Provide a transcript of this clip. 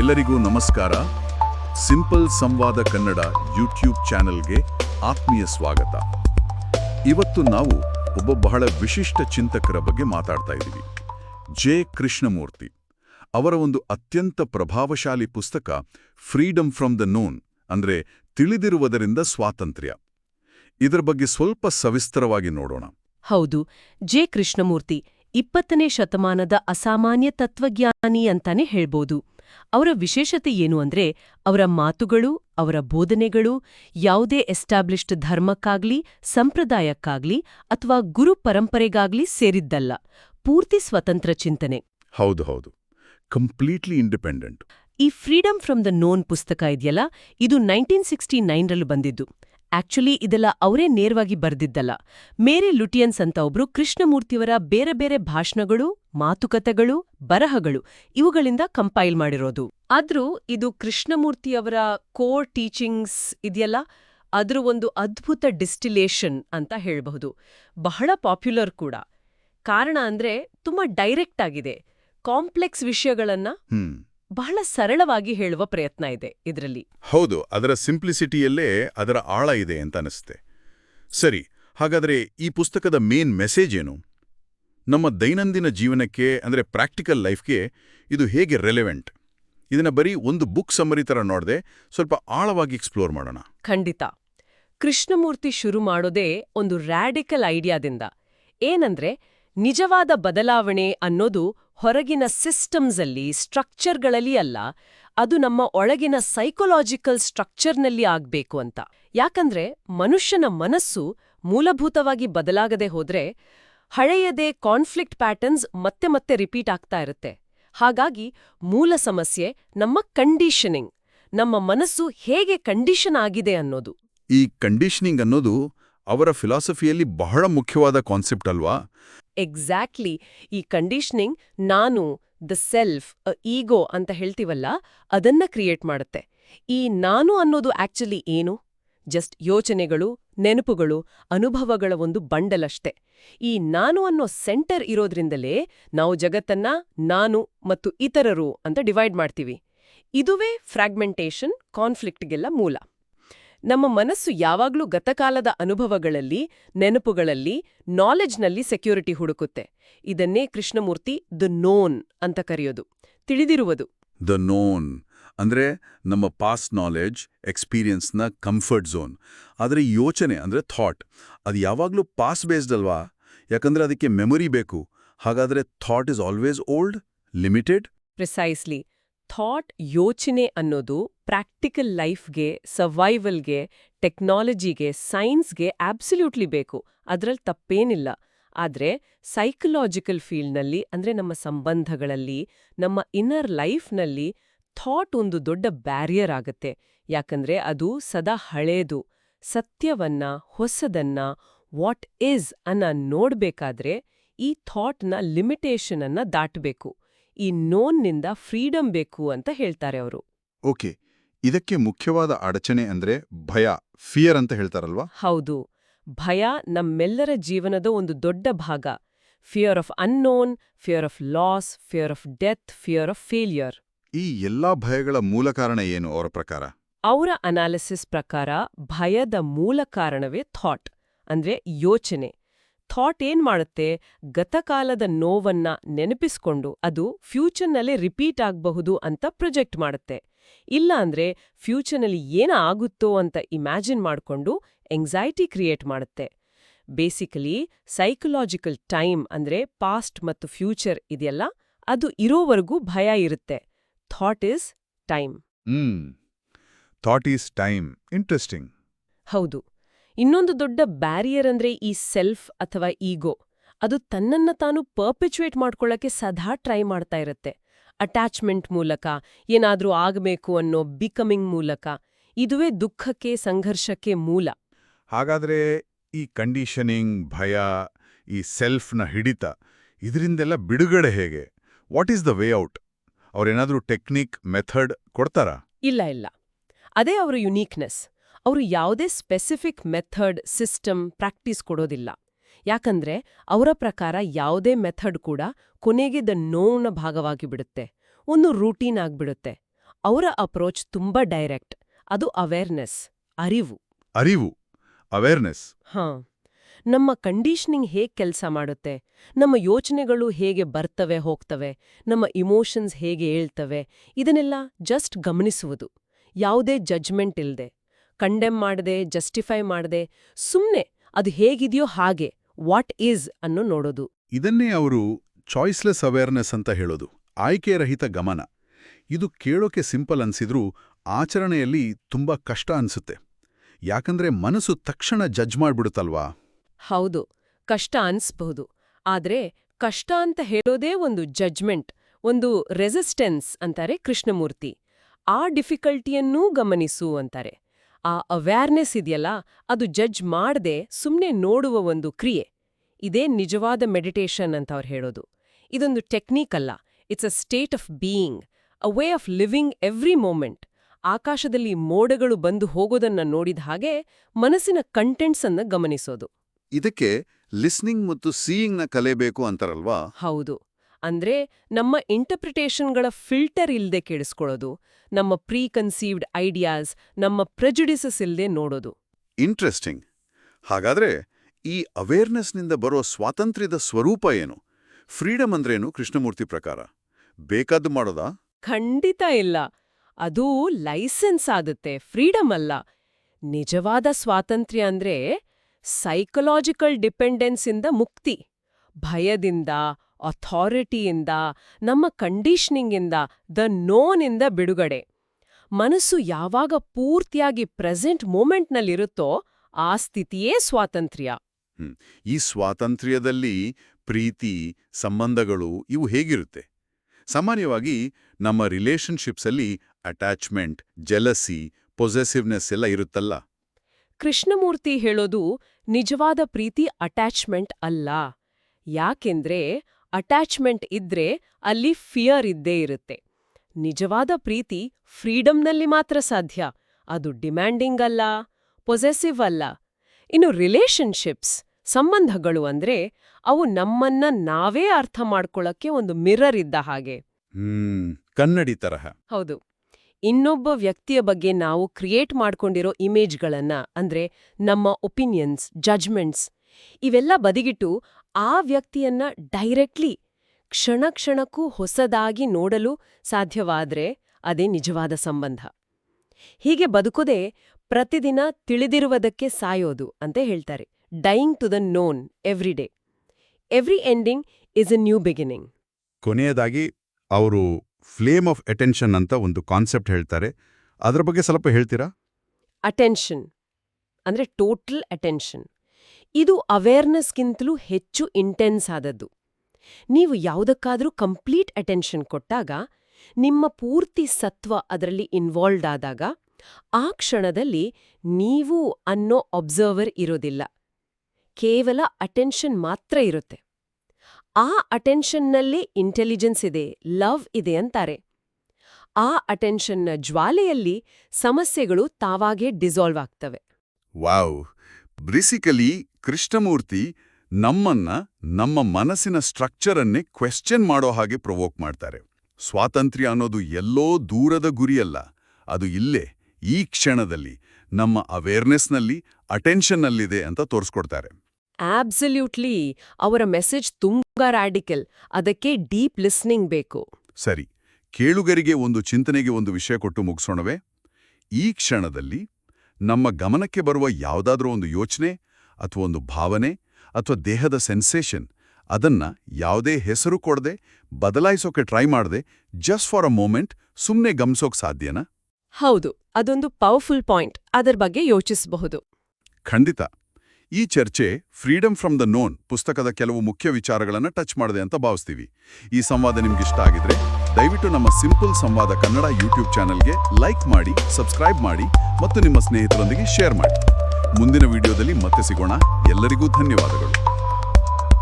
ಎಲ್ಲರಿಗೂ ನಮಸ್ಕಾರ. ಸಿಂಪಲ್ ಸಂವಾದ ಕನ್ನಡ ಯೂಟ್ಯೂಬ್ ಚಾನೆಲ್ಗೆ ಆತ್ಮೀಯ ಸ್ವಾಗತ. ಇವತ್ತು ನಾವು ಒಬ್ಬ ಬಹಳ ವಿಶಿಷ್ಟ ಚಿಂತಕರ ಬಗ್ಗೆ ಮಾತಾಡ್ತಾ ಇದ್ದೀವಿ. ಜೆ. ಕೃಷ್ಣಮೂರ್ತಿ. ಅವರ ಒಂದು ಅತ್ಯಂತ ಪ್ರಭಾವಶಾಲಿ ಪುಸ್ತಕ ಫ್ರೀಡಮ್ ಫ್ರಮ್ ದ ನೋನ್ ಅಂದ್ರೆ ತಿಳಿದಿರುವುದರಿಂದ ಸ್ವಾತಂತ್ರ್ಯ. ಇದರ ಬಗ್ಗೆ ಸ್ವಲ್ಪ ಸವಿಸ್ತರವಾಗಿ ನೋಡೋಣ. ಹೌದು, ಜೆ. ಕೃಷ್ಣಮೂರ್ತಿ ಇಪ್ಪತ್ತನೇ ಶತಮಾನದ ಅಸಾಮಾನ್ಯ ತತ್ವಜ್ಞಾನಿ ಅಂತಾನೆ ಹೇಳ್ಬೋದು. ಅವರ ವಿಶೇಷತೆ ಏನು ಅಂದ್ರೆ ಅವರ ಮಾತುಗಳು ಅವರ ಬೋಧನೆಗಳು ಯಾವುದೇ ಎಸ್ಟಾಬ್ಲಿಷ್ಡ್ ಧರ್ಮಕ್ಕಾಗ್ಲಿ ಸಂಪ್ರದಾಯಕ್ಕಾಗ್ಲಿ ಅಥವಾ ಗುರು ಪರಂಪರೆಗಾಗ್ಲಿ ಸೇರಿದ್ದಲ್ಲ. ಪೂರ್ತಿ ಸ್ವತಂತ್ರ ಚಿಂತನೆ. ಹೌದು ಹೌದು. ಕಂಪ್ಲೀಟ್ಲಿ ಇಂಡಿಪೆಂಡೆಂಟ್ ಈ ಫ್ರೀಡಮ್ ಫ್ರಮ್ ದ ನೋನ್ ಪುಸ್ತಕ ಇದೆಯಲ್ಲ ಇದು ನೈನ್ಟೀನ್ ಸಿಕ್ಸ್ಟಿ ನೈನ್ರಲ್ಲೂ ಬಂದಿದ್ದು. ಆಕ್ಚುಲಿ ಇದೆಲ್ಲ ಅವರೇ ನೇರವಾಗಿ ಬರ್ದಿದ್ದಲ್ಲ. ಮೇರಿ ಲುಟಿಯನ್ಸ್ ಅಂತ ಒಬ್ರು ಕೃಷ್ಣಮೂರ್ತಿಯವರ ಬೇರೆ ಬೇರೆ ಭಾಷಣಗಳು, ಮಾತುಕತೆಗಳು, ಬರಹಗಳು ಇವುಗಳಿಂದ ಕಂಪೈಲ್ ಮಾಡಿರೋದು. ಆದ್ರೂ ಇದು ಕೃಷ್ಣಮೂರ್ತಿಯವರ ಕೋರ್ ಟೀಚಿಂಗ್ಸ್ ಇದೆಯಲ್ಲ, ಅದ್ರ ಒಂದು ಅದ್ಭುತ ಡಿಸ್ಟಿಲೇಷನ್ ಅಂತ ಹೇಳಬಹುದು. ಬಹಳ ಪಾಪ್ಯುಲರ್ ಕೂಡ. ಕಾರಣ ಅಂದ್ರೆ ತುಂಬಾ ಡೈರೆಕ್ಟ್ ಆಗಿದೆ. ಕಾಂಪ್ಲೆಕ್ಸ್ ವಿಷಯಗಳನ್ನ ಬಹಳ ಸರಳವಾಗಿ ಹೇಳುವ ಪ್ರಯತ್ನ ಇದೆ ಇದರಲ್ಲಿ. ಹೌದು ಅದರ ಸಿಂಪ್ಲಿಸಿಟಿಯಲ್ಲೇ ಅದರ ಆಳ ಇದೆ ಅಂತ ಅನಿಸುತ್ತೆ. ಸರಿ ಹಾಗಾದರೆ ಈ ಪುಸ್ತಕದ ಮೇನ್ ಮೆಸೇಜ್ ಏನು? ನಮ್ಮ ದೈನಂದಿನ ಜೀವನಕ್ಕೆ ಅಂದರೆ ಪ್ರಾಕ್ಟಿಕಲ್ ಲೈಫ್ಗೆ ಇದು ಹೇಗೆ ರೆಲೆವೆಂಟ್? ಇದನ್ನ ಬರೀ ಒಂದು ಬುಕ್ ಸಮ್ಮರಿ ಥರ ನೋಡದೆ ಸ್ವಲ್ಪ ಆಳವಾಗಿ ಎಕ್ಸ್ಪ್ಲೋರ್ ಮಾಡೋಣ. ಖಂಡಿತ. ಕೃಷ್ಣಮೂರ್ತಿ ಶುರು ಮಾಡೋದೇ ಒಂದು ರ್ಯಾಡಿಕಲ್ ಐಡಿಯಾದಿಂದ. ಏನಂದ್ರೆ ನಿಜವಾದ ಬದಲಾವಣೆ ಅನ್ನೋದು ಹೊರಗಿನ ಸಿಸ್ಟಮ್ಸಲ್ಲಿ, ಸ್ಟ್ರಕ್ಚರ್ಗಳಲ್ಲಿ ಅಲ್ಲ, ಅದು ನಮ್ಮ ಒಳಗಿನ ಸೈಕೊಲಾಜಿಕಲ್ ಸ್ಟ್ರಕ್ಚರ್ನಲ್ಲಿ ಆಗ್ಬೇಕು ಅಂತ. ಯಾಕಂದ್ರೆ ಮನುಷ್ಯನ ಮನಸ್ಸು ಮೂಲಭೂತವಾಗಿ ಬದಲಾಗದೆ ಹೋದ್ರೆ ಹಳೆಯದೇ ಕಾನ್ಫ್ಲಿಕ್ಟ್ ಪ್ಯಾಟರ್ನ್ಸ್ ಮತ್ತೆ ಮತ್ತೆ ರಿಪೀಟ್ ಆಗ್ತಾ ಇರುತ್ತೆ. ಹಾಗಾಗಿ ಮೂಲ ಸಮಸ್ಯೆ ನಮ್ಮ ಕಂಡೀಷನಿಂಗ್, ನಮ್ಮ ಮನಸ್ಸು ಹೇಗೆ ಕಂಡೀಷನ್ ಆಗಿದೆ ಅನ್ನೋದು. ಈ ಕಂಡೀಷನಿಂಗ್ ಅನ್ನೋದು ಅವರ ಫಿಲಾಸಫಿಯಲ್ಲಿ ಬಹಳ ಮುಖ್ಯವಾದ ಕಾನ್ಸೆಪ್ಟ್ ಅಲ್ವಾ? ಎಕ್ಸಾಕ್ಟ್ಲಿ ಈ ಕಂಡೀಷನಿಂಗ್ ನಾನು ದ ಸೆಲ್ಫ್ ಅ ಈಗೋ ಅಂತ ಹೇಳ್ತೀವಲ್ಲ, ಅದನ್ನ ಕ್ರಿಯೇಟ್ ಮಾಡುತ್ತೆ. ಈ ನಾನು ಅನ್ನೋದು ಆಕ್ಚುಲಿ ಏನು? ಜಸ್ಟ್ ಯೋಚನೆಗಳು, ನೆನಪುಗಳು, ಅನುಭವಗಳ ಒಂದು ಬಂಡಲ್ ಅಷ್ಟೇ. ಈ ನಾನು ಅನ್ನೋ ಸೆಂಟರ್ ಇರೋದ್ರಿಂದಲೇ ನಾವು ಜಗತ್ತನ್ನ ನಾನು ಮತ್ತು ಇತರರು ಅಂತ ಡಿವೈಡ್ ಮಾಡ್ತೀವಿ. ಇದುವೇ ಫ್ರಾಗ್ಮೆಂಟೇಷನ್ ಕಾನ್ಫ್ಲಿಕ್ಟ್ಗೆಲ್ಲ ಮೂಲ. ನಮ್ಮ ಮನಸ್ಸು ಯಾವಾಗ್ಲೂ ಗತಕಾಲದ ಅನುಭವಗಳಲ್ಲಿ ನೆನಪುಗಳಲ್ಲಿ ನಾಲೆಜ್ನಲ್ಲಿ ಸೆಕ್ಯೂರಿಟಿ ಹುಡುಕುತ್ತೆ. ಇದನ್ನೇ ಕೃಷ್ಣಮೂರ್ತಿ ದ ನೋನ್ ಅಂತ ಕರೆಯೋದು. ತಿಳಿದಿರುವುದು. ದ ನೋನ್ ಅಂದ್ರೆ ನಮ್ಮ ಪಾಸ್ಟ್ ನಾಲೆಡ್ಜ್ ಎಕ್ಸ್ಪೀರಿಯನ್ಸ್ನ ಕಂಫರ್ಟ್ ಝೋನ್ ಆದರೆ ಯೋಚನೆ ಅಂದ್ರೆ ಥಾಟ್ ಅದು ಯಾವಾಗಲೂ ಪಾಸ್ ಬೇಸ್ಡ್ ಅಲ್ವಾ? ಯಾಕಂದ್ರೆ ಅದಕ್ಕೆ ಮೆಮೊರಿ ಬೇಕು. ಹಾಗಾದ್ರೆ thought is always old limited precisely thought ಯೋಚನೆ ಅನ್ನೋದು ಪ್ರಾಕ್ಟಿಕಲ್ ಲೈಫ್ಗೆ ಸರ್ವೈವಲ್ಗೆ ಟೆಕ್ನಾಲಜಿಗೆ ಸೈನ್ಸ್ಗೆ ಆಬ್ಸಲ್ಯೂಟ್ಲಿ ಬೇಕು. ಅದರಲ್ಲಿ ತಪ್ಪೇನಿಲ್ಲ. ಆದ್ರೆ ಸೈಕಲಾಜಿಕಲ್ ಫೀಲ್ಡ್ನಲ್ಲಿ ಅಂದ್ರೆ ನಮ್ಮ ಸಂಬಂಧಗಳಲ್ಲಿ, ನಮ್ಮ ಇನ್ನರ್ ಲೈಫ್ನಲ್ಲಿ ಥಾಟ್ ಒಂದು ದೊಡ್ಡ ಬ್ಯಾರಿಯರ್ ಆಗತ್ತೆ. ಯಾಕಂದ್ರೆ ಅದು ಸದಾ ಹಳೇದು. ಸತ್ಯವನ್ನ, ಹೊಸದನ್ನ ವಾಟ್ ಈಸ್ ಅನ್ನ ನೋಡ್ಬೇಕಾದ್ರೆ ಈ ಥಾಟ್ನ ಲಿಮಿಟೇಷನ್ ಅನ್ನ ದಾಟಬೇಕು. ಈ ನೋನ್ನಿಂದ ಫ್ರೀಡಮ್ ಬೇಕು ಅಂತ ಹೇಳ್ತಾರೆ ಅವರು. ಓಕೆ. ಇದಕ್ಕೆ ಮುಖ್ಯವಾದ ಅಡಚಣೆ ಅಂದ್ರೆ ಭಯ ಫಿಯರ್ ಅಂತ ಹೇಳ್ತಾರಲ್ವಾ? ಹೌದು. ಭಯ ನಮ್ಮೆಲ್ಲರ ಜೀವನದ ಒಂದು ದೊಡ್ಡ ಭಾಗ. Fear of unknown fear of loss fear of death fear of failure ಈ ಎಲ್ಲಾ ಭಯಗಳ ಮೂಲ ಕಾರಣ ಏನು ಅವರ ಪ್ರಕಾರ? ಅವರ ಅನಾಲಿಸಿಸ್ ಪ್ರಕಾರ ಭಯದ ಮೂಲ ಕಾರಣವೇ ಥಾಟ್ ಅಂದ್ರೆ ಯೋಚನೆ. ಥಾಟ್ ಏನ್ ಮಾಡುತ್ತೆ? ಗತಕಾಲದ ನೋವನ್ನ ನೆನಪಿಸ್ಕೊಂಡು ಅದು ಫ್ಯೂಚರ್ನಲ್ಲೇ ರಿಪೀಟ್ ಆಗಬಹುದು ಅಂತ ಪ್ರೊಜೆಕ್ಟ್ ಮಾಡುತ್ತೆ. ಇಲ್ಲ ಅಂದ್ರೆ ಫ್ಯೂಚರ್ನಲ್ಲಿ ಏನ ಆಗುತ್ತೋ ಅಂತ ಇಮ್ಯಾಜಿನ್ ಮಾಡ್ಕೊಂಡು ಎಂಗ್ಸೈಟಿ ಕ್ರಿಯೇಟ್ ಮಾಡುತ್ತೆ. ಬೇಸಿಕಲಿ ಸೈಕಲಾಜಿಕಲ್ ಟೈಮ್ ಅಂದ್ರೆ ಪಾಸ್ಟ್ ಮತ್ತು ಫ್ಯೂಚರ್ ಇದೆಯಲ್ಲ ಅದು ಇರೋವರೆಗೂ ಭಯ ಇರುತ್ತೆ. Thought is time hmm. Thought is time interesting ಹೌದು. ಇನ್ನೊಂದು ದೊಡ್ಡ ಬ್ಯಾರಿಯರ್ ಅಂದ್ರೆ ಈ ಸೆಲ್ಫ್ ಅಥವಾ ಈಗೋ ಅದು ತನ್ನನ್ನ ತಾನು ಪರ್ಪೆಚುಯೇಟ್ ಮಾಡ್ಕೊಳ್ಳಕ್ಕೆ ಸದಾ ಟ್ರೈ ಮಾಡ್ತಾ ಇರುತ್ತೆ. ಅಟ್ಯಾಚ್ಮೆಂಟ್ ಮೂಲಕ ಏನಾದರೂ ಆಗಬೇಕು ಅನ್ನೋ ಬಿಕಮಿಂಗ್ ಮೂಲಕ ಇದುವೇ ದುಃಖಕ್ಕೆ ಸಂಘರ್ಷಕ್ಕೆ ಮೂಲ. ಹಾಗಾದ್ರೆ ಈ ಕಂಡೀಷನಿಂಗ್ ಭಯ ಈ ಸೆಲ್ಫ್ನ ಹಿಡಿತ ಇದರಿಂದೆಲ್ಲ ಬಿಡುಗಡೆ ಹೇಗೆ? What is the way out ಅವ್ರೇನಾದ್ರೂ technique method ಕೊಡ್ತಾರಾ? ಇಲ್ಲ ಇಲ್ಲ. ಅದೇ ಅವರ ಯುನೀಕ್ನೆಸ್ ಅವರು ಯಾವುದೇ ಸ್ಪೆಸಿಫಿಕ್ ಮೆಥಡ್ ಸಿಸ್ಟಮ್ ಪ್ರಾಕ್ಟೀಸ್ ಕೊಡೋದಿಲ್ಲ. ಯಾಕಂದ್ರೆ ಅವರ ಪ್ರಕಾರ ಯಾವುದೇ ಮೆಥಡ್ ಕೂಡ ಕೊನೆಗೆ ದ ನೋವ್ನ ಭಾಗವಾಗಿ ಬಿಡುತ್ತೆ. ಒಂದು ರೂಟೀನ್ ಆಗ್ಬಿಡುತ್ತೆ. ಅವರ ಅಪ್ರೋಚ್ ತುಂಬಾ ಡೈರೆಕ್ಟ್ ಅದು ಅವೇರ್ನೆಸ್ ಅರಿವು. ಅರಿವು ಅವೇರ್ನೆಸ್ ಹಾ. ನಮ್ಮ ಕಂಡೀಷನಿಂಗ್ ಹೇಗೆ ಕೆಲಸ ಮಾಡುತ್ತೆ? ನಮ್ಮ ಯೋಚನೆಗಳು ಹೇಗೆ ಬರ್ತವೆ ಹೋಗ್ತವೆ? ನಮ್ಮ ಇಮೋಷನ್ಸ್ ಹೇಗೆ ಏಳ್ತವೆ? ಇದನ್ನೆಲ್ಲ ಜಸ್ಟ್ ಗಮನಿಸುವುದು. ಯಾವುದೇ ಜಜ್ಮೆಂಟ್ ಇಲ್ದೆ. ಕಂಡೆಮ್ ಮಾಡದೆ ಜಸ್ಟಿಫೈ ಮಾಡದೆ ಸುಮ್ಮನೆ ಅದು ಹೇಗಿದೆಯೋ ಹಾಗೆ. ವಾಟ್ ಈಸ್ ಅನ್ನು ನೋಡೋದು. ಇದನ್ನೇ ಅವರು ಚಾಯ್ಸ್ಲೆಸ್ ಅವೇರ್ನೆಸ್ ಅಂತ ಹೇಳೋದು ಆಯ್ಕೆರಹಿತ ಗಮನ. ಇದು ಕೇಳೋಕೆ ಸಿಂಪಲ್ ಅನ್ಸಿದ್ರೂ ಆಚರಣೆಯಲ್ಲಿ ತುಂಬಾ ಕಷ್ಟ ಅನ್ಸುತ್ತೆ. ಯಾಕಂದ್ರೆ ಮನಸ್ಸು ತಕ್ಷಣ ಜಡ್ಜ್ ಮಾಡ್ಬಿಡುತ್ತಲ್ವಾ? ಹೌದು ಕಷ್ಟ ಅನ್ಸ್ಬಹುದು. ಆದ್ರೆ ಕಷ್ಟ ಅಂತ ಹೇಳೋದೇ ಒಂದು ಜಡ್ಜ್ಮೆಂಟ್ ಒಂದು ರೆಸಿಸ್ಟೆನ್ಸ್ ಅಂತಾರೆ ಕೃಷ್ಣಮೂರ್ತಿ. ಆ ಡಿಫಿಕಲ್ಟಿಯನ್ನೂ ಗಮನಿಸು ಅಂತಾರೆ. ಆ ಅವೇರ್ನೆಸ್ ಇದೆಯಲ್ಲ ಅದು ಜಡ್ಜ್ ಮಾಡದೆ ಸುಮ್ಮನೆ ನೋಡುವ ಒಂದು ಕ್ರಿಯೆ. ಇದೇ ನಿಜವಾದ ಮೆಡಿಟೇಷನ್ ಅಂತ ಅವ್ರು ಹೇಳೋದು. ಇದೊಂದು ಟೆಕ್ನೀಕ್ ಅಲ್ಲ it's a state of being a way of living every moment ಆಕಾಶದಲ್ಲಿ ಮೋಡಗಳು ಬಂದು ಹೋಗೋದನ್ನ ನೋಡಿದ ಹಾಗೆ ಮನಸ್ಸಿನ ಕಂಟೆಂಟ್ಸ್ ಅನ್ನ ಗಮನಿಸೋದು. ಇದಕ್ಕೆ ಲಿಸ್ನಿಂಗ್ ಮತ್ತು ಸೀಯಿಂಗ್ನ ಕಲಿಬೇಕು ಅಂತಾರಲ್ವಾ? ಹೌದು. ಅಂದ್ರೆ ನಮ್ಮ ಇಂಟರ್ಪ್ರಿಟೇಷನ್ಗಳ ಫಿಲ್ಟರ್ ಇಲ್ಲದೆ ಕೇಳಿಸ್ಕೊಳ್ಳೋದು ನಮ್ಮ ಪ್ರೀ ಕನ್ಸೀವ್ಡ್ ಐಡಿಯಾಸ್ ನಮ್ಮ ಪ್ರೆಜುಡಿಸಸ್ ಇಲ್ಲದೆ ನೋಡೋದು. ಇಂಟ್ರೆಸ್ಟಿಂಗ್ ಹಾಗಾದ್ರೆ ಈ ಅವೇರ್ನೆಸ್ನಿಂದ ಬರೋ ಸ್ವಾತಂತ್ರ್ಯದ ಸ್ವರೂಪ ಏನು? ಫ್ರೀಡಮ್ ಅಂದ್ರೇನು ಕೃಷ್ಣಮೂರ್ತಿ ಪ್ರಕಾರ? ಬೇಕಾದ್ದು ಮಾಡೋದಾ? ಖಂಡಿತ ಇಲ್ಲ. ಅದು ಲೈಸೆನ್ಸ್ ಆಗುತ್ತೆ ಫ್ರೀಡಮ್ ಅಲ್ಲ. ನಿಜವಾದ ಸ್ವಾತಂತ್ರ್ಯ ಅಂದ್ರೆ ಸೈಕಲಾಜಿಕಲ್ ಡಿಪೆಂಡೆನ್ಸಿಂದ ಮುಕ್ತಿ. ಭಯದಿಂದ ಅಥಾರಿಟಿಯಿಂದ ನಮ್ಮ ಕಂಡೀಷನಿಂಗಿಂದ ದ ನೋನಿಂದ ಬಿಡುಗಡೆ. ಮನಸ್ಸು ಯಾವಾಗ ಪೂರ್ತಿಯಾಗಿ ಪ್ರೆಸೆಂಟ್ ಮೂಮೆಂಟ್ನಲ್ಲಿರುತ್ತೋ ಆ ಸ್ಥಿತಿಯೇ ಸ್ವಾತಂತ್ರ್ಯ. ಈ ಸ್ವಾತಂತ್ರ್ಯದಲ್ಲಿ ಪ್ರೀತಿ ಸಂಬಂಧಗಳು ಇವು ಹೇಗಿರುತ್ತೆ? ಸಾಮಾನ್ಯವಾಗಿ ನಮ್ಮ ರಿಲೇಷನ್ಶಿಪ್ಸಲ್ಲಿ ಅಟ್ಯಾಚ್ಮೆಂಟ್ ಜೆಲಸಿ ಪೊಸೆಸಿವ್ನೆಸ್ ಎಲ್ಲ ಇರುತ್ತಲ್ಲ? ಕೃಷ್ಣಮೂರ್ತಿ ಹೇಳೋದು ನಿಜವಾದ ಪ್ರೀತಿ ಅಟ್ಯಾಚ್ಮೆಂಟ್ ಅಲ್ಲ. ಯಾಕೆಂದ್ರೆ ಅಟ್ಯಾಚ್ಮೆಂಟ್ ಇದ್ರೆ ಅಲ್ಲಿ ಫಿಯರ್ ಇದ್ದೇ ಇರುತ್ತೆ. ನಿಜವಾದ ಪ್ರೀತಿ ಫ್ರೀಡಮ್ನಲ್ಲಿ ಮಾತ್ರ ಸಾಧ್ಯ. ಅದು ಡಿಮ್ಯಾಂಡಿಂಗ್ ಅಲ್ಲ ಪೊಸೆಸಿವ್ ಅಲ್ಲ. ಇನ್ನು ರಿಲೇಷನ್ಶಿಪ್ಸ್ ಸಂಬಂಧಗಳು ಅಂದ್ರೆ ಅವು ನಮ್ಮನ್ನ ನಾವೇ ಅರ್ಥ ಮಾಡ್ಕೊಳ್ಳಕ್ಕೆ ಒಂದು ಮಿರರ್ ಇದ್ದ ಹಾಗೆ. ಕನ್ನಡಿ ತರಹ. ಹೌದು. ಇನ್ನೊಬ್ಬ ವ್ಯಕ್ತಿಯ ಬಗ್ಗೆ ನಾವು ಕ್ರಿಯೇಟ್ ಮಾಡ್ಕೊಂಡಿರೋ ಇಮೇಜ್ಗಳನ್ನ ಅಂದ್ರೆ ನಮ್ಮ ಒಪಿನಿಯನ್ಸ್ ಜಜ್ಮೆಂಟ್ಸ್ ಇವೆಲ್ಲ ಬದಿಗಿಟ್ಟು ಆ ವ್ಯಕ್ತಿಯನ್ನ ಡೈರೆಕ್ಟ್ಲಿ ಕ್ಷಣ ಕ್ಷಣಕ್ಕೂ ಹೊಸದಾಗಿ ನೋಡಲು ಸಾಧ್ಯವಾದ್ರೆ ಅದೇ ನಿಜವಾದ ಸಂಬಂಧ. ಹೀಗೆ ಬದುಕೋದೇ ಪ್ರತಿದಿನ ತಿಳಿದಿರುವುದಕ್ಕೆ ಸಾಯೋದು ಅಂತ ಹೇಳ್ತಾರೆ. Dying to the known every day every ending is a new beginning ಕೊನೆಯದಾಗಿ ಅವರು ಫ್ಲೇಮ್ ಆಫ್ ಅಟೆನ್ಷನ್ ಅಂತ ಒಂದು ಕಾನ್ಸೆಪ್ಟ್ ಹೇಳ್ತಾರೆ. ಅದರ ಬಗ್ಗೆ ಸ್ವಲ್ಪ ಹೇಳ್ತೀರಾ? ಅಟೆನ್ಷನ್ ಅಂದ್ರೆ ಟೋಟಲ್ ಅಟೆನ್ಷನ್ ಇದು ಅವೇರ್ನೆಸ್ಗಿಂತಲೂ ಹೆಚ್ಚು ಇಂಟೆನ್ಸ್ ಆದದ್ದು. ನೀವು ಯಾವುದಕ್ಕಾದರೂ ಕಂಪ್ಲೀಟ್ ಅಟೆನ್ಷನ್ ಕೊಟ್ಟಾಗ, ನಿಮ್ಮ ಪೂರ್ತಿ ಸತ್ವ ಅದರಲ್ಲಿ ಇನ್ವಾಲ್ವ್ಡ್ ಆದಾಗ, ಆ ಕ್ಷಣದಲ್ಲಿ ನೀವು ಅನ್ನೋ ಅಬ್ಸರ್ವರ್ ಇರೋದಿಲ್ಲ. ಕೇವಲ ಅಟೆನ್ಷನ್ ಮಾತ್ರ ಇರುತ್ತೆ. ಆ ಅಟೆನ್ಷನ್ನಲ್ಲೇ ಇಂಟೆಲಿಜೆನ್ಸ್ ಇದೆ ಲವ್ ಇದೆ ಅಂತಾರೆ. ಆ ಅಟೆನ್ಷನ್ನ ಜ್ವಾಲೆಯಲ್ಲಿ ಸಮಸ್ಯೆಗಳು ತಾವಾಗೇ ಡಿಸಾಲ್ವ್ ಆಗ್ತವೆ. ವಾವ್! ಬ್ರಿಸಿಕಲಿ ಕೃಷ್ಣಮೂರ್ತಿ ನಮ್ಮನ್ನ ನಮ್ಮ ಮನಸ್ಸಿನ ಸ್ಟ್ರಕ್ಚರನ್ನೇ ಕ್ವೆಶ್ಚನ್ ಮಾಡೋ ಹಾಗೆ ಪ್ರೊವೋಕ್ ಮಾಡ್ತಾರೆ. ಸ್ವಾತಂತ್ರ್ಯ ಅನ್ನೋದು ಎಲ್ಲೋ ದೂರದ ಗುರಿಯಲ್ಲ. ಅದು ಇಲ್ಲೇ ಈ ಕ್ಷಣದಲ್ಲಿ ನಮ್ಮ ಅವೇರ್ನೆಸ್ನಲ್ಲಿ ಅಟೆನ್ಷನ್ನಲ್ಲಿದೆ ಅಂತ ತೋರಿಸ್ಕೊಡ್ತಾರೆ. ಆಬ್ಸಲ್ಯೂಟ್ಲಿ ಅವರ ಮೆಸೇಜ್ ತುಂಬಾ ರ್ಯಾಡಿಕಲ್ ಅದಕ್ಕೆ ಡೀಪ್ ಲಿಸ್ನಿಂಗ್ ಬೇಕು. ಸರಿ ಕೇಳುಗರಿಗೆ ಒಂದು ಚಿಂತನೆಗೆ ಒಂದು ವಿಷಯ ಕೊಟ್ಟು ಮುಗಿಸೋಣವೇ. ಈ ಕ್ಷಣದಲ್ಲಿ ನಮ್ಮ ಗಮನಕ್ಕೆ ಬರುವ ಯಾವುದಾದ್ರೂ ಒಂದು ಯೋಚನೆ ಅಥವಾ ಒಂದು ಭಾವನೆ ಅಥವಾ ದೇಹದ ಸೆನ್ಸೇಷನ್ ಅದನ್ನ ಯಾವುದೇ ಹೆಸರು ಕೊಡದೆ ಬದಲಾಯಿಸೋಕೆ ಟ್ರೈ ಮಾಡದೆ ಜಸ್ಟ್ ಫಾರ್ ಅ ಮೂಮೆಂಟ್ ಸುಮ್ಮನೆ ಗಮನಿಸೋಕೆ ಸಾಧ್ಯನಾ? ಹೌದು ಅದೊಂದು ಪವರ್ಫುಲ್ ಪಾಯಿಂಟ್. ಅದರ ಬಗ್ಗೆ ಯೋಚಿಸಬಹುದು. ಖಂಡಿತ. ಈ ಚರ್ಚೆ ಫ್ರೀಡಮ್ ಫ್ರಮ್ ದ ನೋನ್ ಪುಸ್ತಕದ ಕೆಲವು ಮುಖ್ಯ ವಿಚಾರಗಳನ್ನು ಟಚ್ ಮಾಡಿದೆ ಅಂತ ಭಾವಿಸ್ತೀವಿ. ಈ ಸಂವಾದ ನಿಮ್ಗಿಷ್ಟ ಆಗಿದ್ರೆ ದಯವಿಟ್ಟು ನಮ್ಮ ಸಿಂಪಲ್ ಸಂವಾದ ಕನ್ನಡ ಯೂಟ್ಯೂಬ್ ಚಾನೆಲ್ಗೆ ಲೈಕ್ ಮಾಡಿ ಸಬ್ಸ್ಕ್ರೈಬ್ ಮಾಡಿ ಮತ್ತು ನಿಮ್ಮ ಸ್ನೇಹಿತರೊಂದಿಗೆ ಶೇರ್ ಮಾಡಿ. ಮುಂದಿನ ವಿಡಿಯೋದಲ್ಲಿ ಮತ್ತೆ ಸಿಗೋಣ. ಎಲ್ಲರಿಗೂ ಧನ್ಯವಾದಗಳು.